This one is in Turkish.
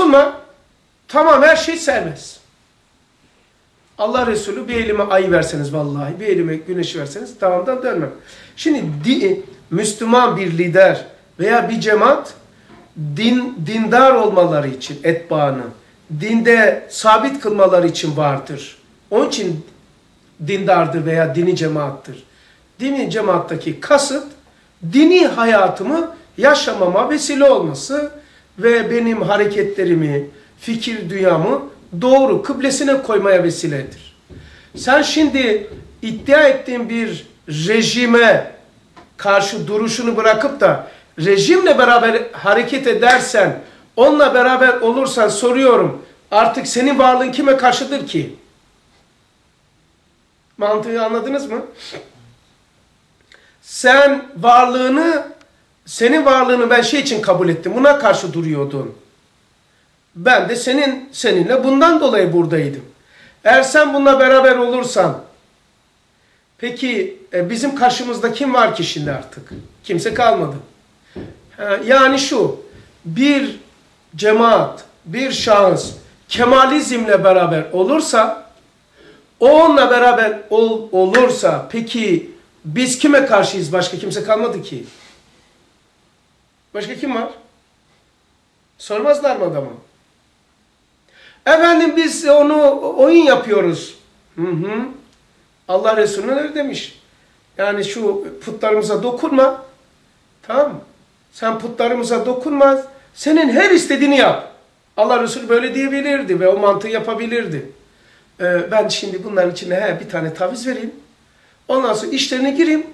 dokunma. Tamam her şey serbest. Allah Resulü bir elime ayı verseniz vallahi, bir elime güneşi verseniz tamamdan dönmem. Şimdi di, Müslüman bir lider veya bir cemaat din dindar olmaları için etbaanı, dinde sabit kılmaları için vardır. Onun için dindardır veya dini cemaattır. Dini cemaattaki kasıt dini hayatımı yaşamama vesile olması ve benim hareketlerimi, fikir dünyamı doğru kıblesine koymaya vesiledir. Sen şimdi iddia ettiğin bir rejime karşı duruşunu bırakıp da rejimle beraber hareket edersen, onunla beraber olursan soruyorum artık senin varlığın kime karşıdır ki? Mantığı anladınız mı? Sen varlığını, senin varlığını ben şey için kabul ettim. Buna karşı duruyordun. Ben de senin seninle bundan dolayı buradaydım. Eğer sen bununla beraber olursan, peki e, bizim karşımızda kim var ki şimdi artık? Kimse kalmadı. Ha, yani şu, bir cemaat, bir şahıs kemalizmle beraber olursa, onunla beraber ol, olursa, peki biz kime karşıyız? Başka kimse kalmadı ki. Başka kim var? Sormazlar mı adama? Efendim biz onu oyun yapıyoruz. Hı hı. Allah Resulü ne demiş? Yani şu putlarımıza dokunma. Tamam? Sen putlarımıza dokunma. Senin her istediğini yap. Allah Resulü böyle diyebilirdi ve o mantığı yapabilirdi. Ee, ben şimdi bunların içine he, bir tane taviz vereyim. Ondan sonra işlerine gireyim.